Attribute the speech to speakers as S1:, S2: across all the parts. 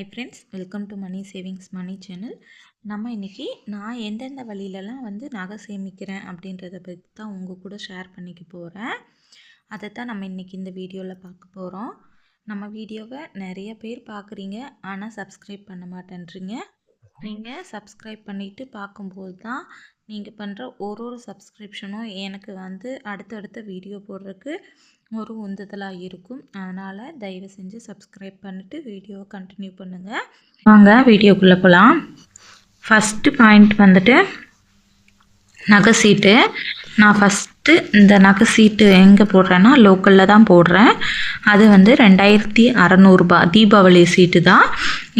S1: Hi friends welcome to money savings money channel நம்ம இன்றைக்கி நான் எந்தெந்த வழியிலலாம் வந்து நகை சேமிக்கிறேன் அப்படின்றத பற்றி தான் உங்கள் கூட ஷேர் பண்ணிக்க போகிறேன் அதை தான் நம்ம இன்றைக்கி இந்த வீடியோவில் பார்க்க போகிறோம் நம்ம வீடியோவை நிறைய பேர் பார்க்குறீங்க ஆனால் சப்ஸ்கிரைப் பண்ண மாட்டேன்றீங்க. நீங்கள் சப்ஸ்கிரைப் பண்ணிவிட்டு பார்க்கும்போது தான் நீங்கள் பண்ணுற ஒரு ஒரு சப்ஸ்கிரிப்ஷனும் எனக்கு வந்து அடுத்தடுத்த வீடியோ போடுறதுக்கு ஒரு உந்துதலாக இருக்கும். அதனால் தயவு செஞ்சு சப்ஸ்கிரைப் பண்ணிவிட்டு வீடியோவை கண்டினியூ பண்ணுங்கள் வாங்க வீடியோக்குள்ளே போகலாம் ஃபஸ்ட்டு பாயிண்ட் வந்துட்டு நகை சீட்டு. நான் ஃபஸ்ட்டு இந்த நகை சீட்டு எங்கே போடுறேன்னா லோக்கலில் தான் போடுறேன். அது வந்து ரெண்டாயிரத்தி அறநூறுபா தீபாவளி சீட்டு தான்.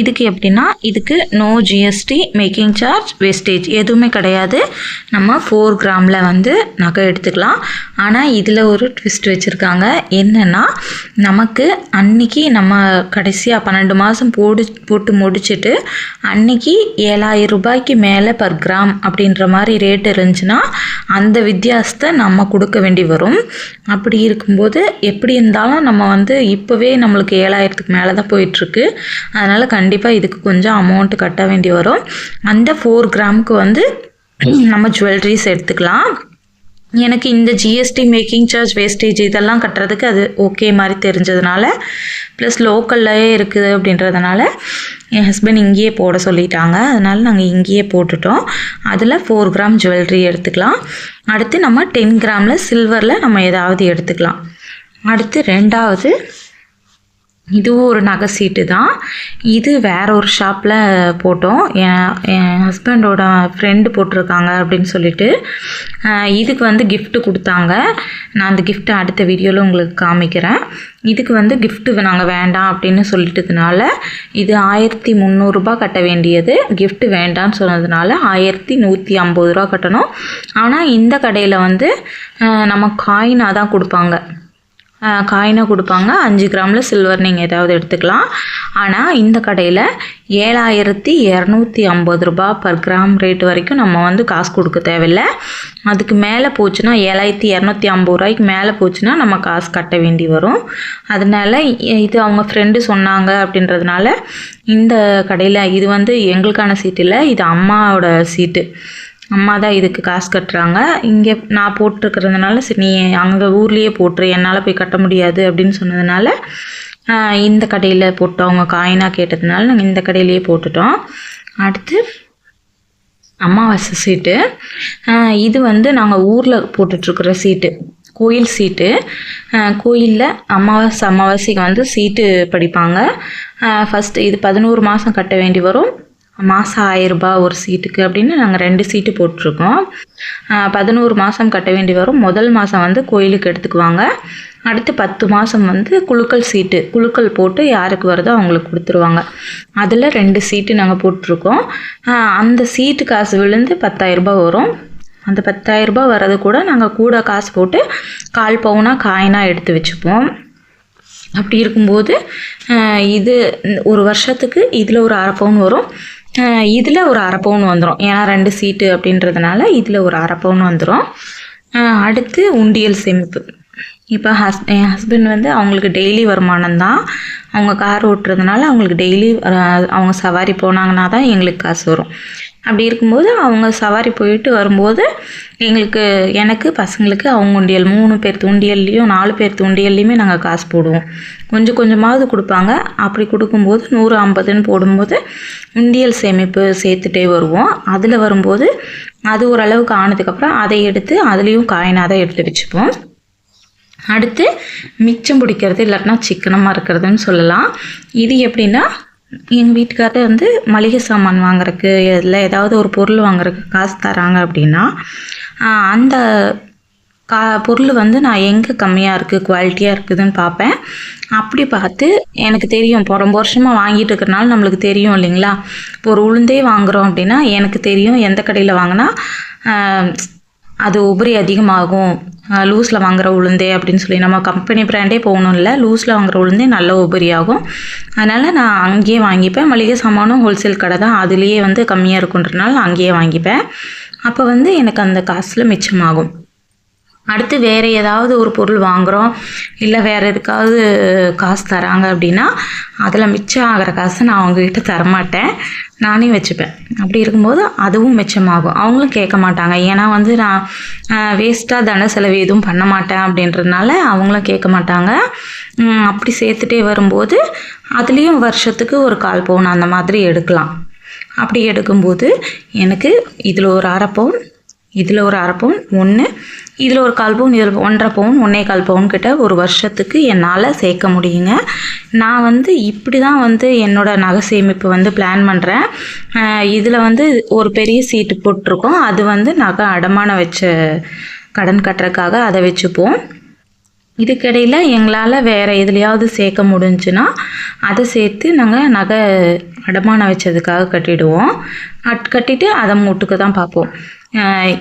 S1: இதுக்கு எப்படின்னா இதுக்கு no GST making charge wastage எதுவுமே கிடையாது. நம்ம ஃபோர் கிராமில் வந்து நகை எடுத்துக்கலாம். ஆனால் இதில் ஒரு ட்விஸ்ட் வச்சுருக்காங்க. என்னென்னா நமக்கு அன்னைக்கு நம்ம கடைசியாக பன்னெண்டு மாதம் போடு போட்டு முடிச்சுட்டு அன்னைக்கு ஏழாயிரம் ரூபாய்க்கு மேலே பர் கிராம் அப்படின்ற மாதிரி ரேட் இருந்துச்சுன்னா அந்த வித்தியாசத்தை நம்ம கொடுக்க வேண்டி வரும். அப்படி இருக்கும்போது எப்படி இருந்தாலும் நம்ம வந்து இப்போவே நம்மளுக்கு ஏழாயிரத்துக்கு மேலே தான் போயிட்டுருக்கு அதனால் கண்டிப்பாக கண்டிப்பாக இதுக்கு கொஞ்சம் அமௌண்ட் கட்ட வேண்டி வரும். அந்த ஃபோர் கிராமுக்கு வந்து நம்ம ஜுவல்லரிஸ் எடுத்துக்கலாம். எனக்கு இந்த ஜிஎஸ்டி மேக்கிங் சார்ஜ் வேஸ்டேஜ் இதெல்லாம் கட்டுறதுக்கு அது ஓகே மாதிரி தெரிஞ்சதுனால ப்ளஸ் லோக்கல்லையே இருக்குது அப்படின்றதுனால என் ஹஸ்பண்ட் இங்கேயே போட சொல்லிட்டாங்க. அதனால் நாங்கள் இங்கேயே போட்டுட்டோம். அதில் ஃபோர் கிராம் ஜுவல்லரி எடுத்துக்கலாம். அடுத்து நம்ம டென் கிராமில் சில்வரில் நம்ம ஏதாவது எடுத்துக்கலாம். அடுத்து ரெண்டாவது இதுவும் ஒரு நகை சீட்டு தான். இது வேற ஒரு ஷாப்பில் போட்டோம். என் என் ஹஸ்பண்டோட ஃப்ரெண்டு போட்டிருக்காங்க அப்படின்னு சொல்லிட்டு. இதுக்கு வந்து கிஃப்ட்டு கொடுத்தாங்க. நான் அந்த கிஃப்ட்டை அடுத்த வீடியோவில் உங்களுக்கு காமிக்கிறேன். இதுக்கு வந்து கிஃப்ட்டு நாங்கள் வேண்டாம் அப்படின்னு சொல்லிட்டதுனால இது ஆயிரத்தி முந்நூறுரூபா கட்ட வேண்டியது. கிஃப்ட்டு வேண்டாம்னு சொன்னதுனால ஆயிரத்தி நூற்றி ஐம்பது ரூபா கட்டணும். ஆனால் இந்த கடையில் வந்து நம்ம காயினாக தான் கொடுப்பாங்க. காயினாக கொடுப்பாங்க. அஞ்சு கிராமில் சில்வர் நீங்கள் ஏதாவது எடுத்துக்கலாம். ஆனால் இந்த கடையில் ஏழாயிரத்தி இரநூத்தி ஐம்பது ரூபா பர் கிராம் ரேட் வரைக்கும் நம்ம வந்து காசு கொடுக்க தேவையில்ல. அதுக்கு மேலே போச்சுன்னா ஏழாயிரத்தி இரநூத்தி ஐம்பது ரூபாய்க்கு மேலே போச்சுன்னா நம்ம காசு கட்ட வேண்டி வரும். அதனால இது அவங்க ஃப்ரெண்டு சொன்னாங்க அப்படின்றதுனால இந்த கடையில் இது வந்து எங்களுக்கான சீட்டு இல்லை இது அம்மாவோட சீட்டு அம்மா தான் இதுக்கு காசு கட்டுறாங்க. இங்கே நான் போட்டிருக்கிறதுனால சரி நீ அங்கே ஊர்லேயே போட்டுரு என்னால் போய் கட்ட முடியாது அப்படின்னு சொன்னதுனால இந்த கடையில் போட்டோம் அவங்க காயினாக கேட்டதுனால நாங்கள் இந்த கடையிலேயே போட்டுட்டோம். அடுத்து அமாவாசை சீட்டு. இது வந்து நாங்கள் ஊரில் போட்டுட்ருக்குற சீட்டு கோயில் சீட்டு. கோயிலில் அமாவாசை அமாவாசைக்கு வந்து சீட்டு படிப்பாங்க. ஃபஸ்ட்டு இது பதினோரு மாதம் கட்ட வேண்டி வரும். மாதம் ஆயிரரூபா ஒரு சீட்டுக்கு அப்படின்னு நாங்கள் ரெண்டு சீட்டு போட்டிருக்கோம். பதினோரு மாதம் கட்ட வேண்டி வரும். முதல் மாதம் வந்து கோயிலுக்கு எடுத்துக்குவாங்க. அடுத்து பத்து மாதம் வந்து குலுக்கல் சீட்டு குலுக்கல் போட்டு யாருக்கு வருதோ அவங்களுக்கு கொடுத்துருவாங்க. அதில் ரெண்டு சீட்டு நாங்கள் போட்டிருக்கோம். அந்த சீட்டு காசு விழுந்து பத்தாயிரரூபா வரும். அந்த பத்தாயிரரூபா வர்றது கூட நாங்கள் கூட காசு போட்டு கால் பவுனாக காயினாக எடுத்து வச்சுப்போம். அப்படி இருக்கும்போது இது ஒரு வருஷத்துக்கு இதில் ஒரு அரை பவுன் வரும். இதில் ஒரு அரை பவுன் வந்துடும் ஏன்னா ரெண்டு சீட்டு அப்படின்றதுனால இதில் ஒரு அரை பவுன் வந்துடும் அடுத்து உண்டியல் சேமிப்பு. இப்போ ஹஸ் என் ஹஸ்பண்ட் வந்து அவங்களுக்கு டெய்லி வருமானம் தான். அவங்க கார் ஓட்டுறதுனால அவங்களுக்கு டெய்லி அவங்க சவாரி போனாங்கன்னா தான் எங்களுக்கு காசு வரும். அப்படி இருக்கும்போது அவங்க சவாரி போயிட்டு வரும்போது எங்களுக்கு எனக்கு பசங்களுக்கு அவங்க உண்டியல் மூணு பேர் தூண்டியல்லையும் நாலு பேர் தூண்டியல்லையுமே நாங்கள் காசு போடுவோம். கொஞ்சம் கொஞ்சமாவது கொடுப்பாங்க. அப்படி கொடுக்கும்போது நூறு ஐம்பதுன்னு போடும்போது உண்டியல் சேமிப்பு சேர்த்துட்டே வருவோம். அதில் வரும்போது அது ஓரளவுக்கு ஆனதுக்கப்புறம் அதை எடுத்து அதுலேயும் காயினாக தான் எடுத்து வச்சுப்போம். அடுத்து மிச்சம் பிடிக்கிறது இல்லாட்டினா சிக்கனமாக இருக்கிறதுன்னு சொல்லலாம். இது எப்படின்னா எங்கள் வீட்டுக்காரர் வந்து மளிகை சாமான் வாங்குறதுக்கு இல்லை ஏதாவது ஒரு பொருள் வாங்குறதுக்கு காசு தராங்க அப்படின்னா அந்த கா பொருள் வந்து நான் எங்கே கம்மியாக இருக்குது குவாலிட்டியாக இருக்குதுன்னு பார்ப்பேன். அப்படி பார்த்து எனக்கு தெரியும். இப்போ ரொம்ப வருஷமாக வாங்கிட்டு இருக்கிறனால நம்மளுக்கு தெரியும் இல்லைங்களா? இப்போ ஒரு உளுந்தே வாங்குகிறோம் அப்படின்னா எனக்கு தெரியும் எந்த கடையில் வாங்கினா அது உபரி அதிகமாகும். லூஸில் வாங்குற உளுந்தே அப்படின்னு சொல்லி. நம்ம கம்பெனி பிராண்டே போகணும் இல்லை லூஸில் வாங்குகிற உளுந்தே நல்ல உபரியாகும் அதனால் நான் அங்கேயே வாங்கிப்பேன். மளிகை சாமானும் ஹோல்சேல் கடை தான். அதுலேயே வந்து கம்மியாக இருக்குன்றனால அங்கேயே வாங்கிப்பேன். அப்போ வந்து எனக்கு அந்த காசில் மிச்சமாகும். அடுத்து வேறு ஏதாவது ஒரு பொருள் வாங்குகிறோம் இல்லை வேறு எதுக்காவது காசு தராங்க அப்படின்னா அதில் மிச்சம் ஆகிற காசை நான் அவங்கக்கிட்ட தரமாட்டேன். நானே வச்சுப்பேன். அப்படி இருக்கும்போது அதுவும் மிச்சமாகும். அவங்களும் கேட்க மாட்டாங்க. ஏன்னா வந்து நான் வேஸ்ட்டாக தன செலவு எதுவும் பண்ண மாட்டேன் அப்படின்றதுனால அவங்களும் கேட்க மாட்டாங்க. அப்படி சேர்த்துட்டே வரும்போது அதுலேயும் வருஷத்துக்கு ஒரு கால் பவுன் அந்த மாதிரி எடுக்கலாம். அப்படி எடுக்கும்போது எனக்கு இதில் ஒரு அரை பவுன் இதில் ஒரு அரை பவுன் ஒன்று இதில் ஒரு கால் பவுன் இதில் ஒன்றரை பவுன் ஒன்றே கால் பவுன் கிட்ட ஒரு வருஷத்துக்கு என்னால் சேர்க்க முடியுங்க. நான் வந்து இப்படி தான் வந்து என்னோடய நகை சேமிப்பு வந்து பிளான் பண்ணுறேன் இதில் வந்து ஒரு பெரிய சீட்டு போட்டிருக்கோம். அது வந்து நகை அடமானம் வச்ச கடன் கட்டுறதுக்காக அதை வச்சுப்போம். இதுக்கிடையில் எங்களால் வேறு எதுலையாவது சேர்க்க முடிஞ்சுன்னா அதை சேர்த்து நாங்கள் நகை அடமானம் வச்சதுக்காக கட்டிடுவோம். அட் கட்டிட்டு அதை மூட்டுக்கு தான் பார்ப்போம்.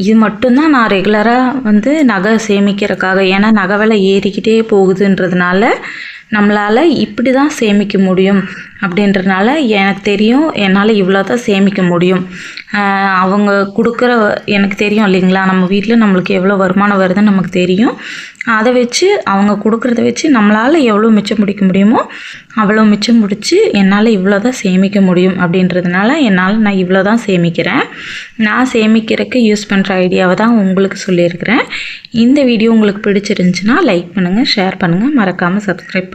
S1: இது மட்டும்தான் நான் ரெகுலராக வந்து நகை சேமிக்கிறதுக்காக ஏன்னா நகை விலை ஏறிக்கிட்டே போகுதுன்றதுனால நம்மளால் இப்படி தான் சேமிக்க முடியும். அப்படின்றனால எனக்கு தெரியும் என்னால் இவ்வளோ தான் சேமிக்க முடியும். அவங்க கொடுக்குற எனக்கு தெரியும் இல்லைங்களா? நம்ம வீட்டில் நம்மளுக்கு எவ்வளோ வருமானம் வருதுன்னு நமக்கு தெரியும். அதை வச்சு அவங்க கொடுக்குறத வச்சு நம்மளால் எவ்வளோ மிச்சம் பிடிக்க முடியுமோ அவ்வளோ மிச்சம் பிடிச்சி என்னால் இவ்வளோ தான் சேமிக்க முடியும். அப்படின்றதுனால என்னால் நான் இவ்வளோ தான் சேமிக்கிறேன். நான் சேமிக்கிறதுக்கு யூஸ் பண்ணுற ஐடியாவை தான் உங்களுக்கு சொல்லியிருக்கிறேன். இந்த வீடியோ உங்களுக்கு பிடிச்சிருந்துச்சுன்னா லைக் பண்ணுங்கள் ஷேர் பண்ணுங்கள் மறக்காமல் சப்ஸ்கிரைப்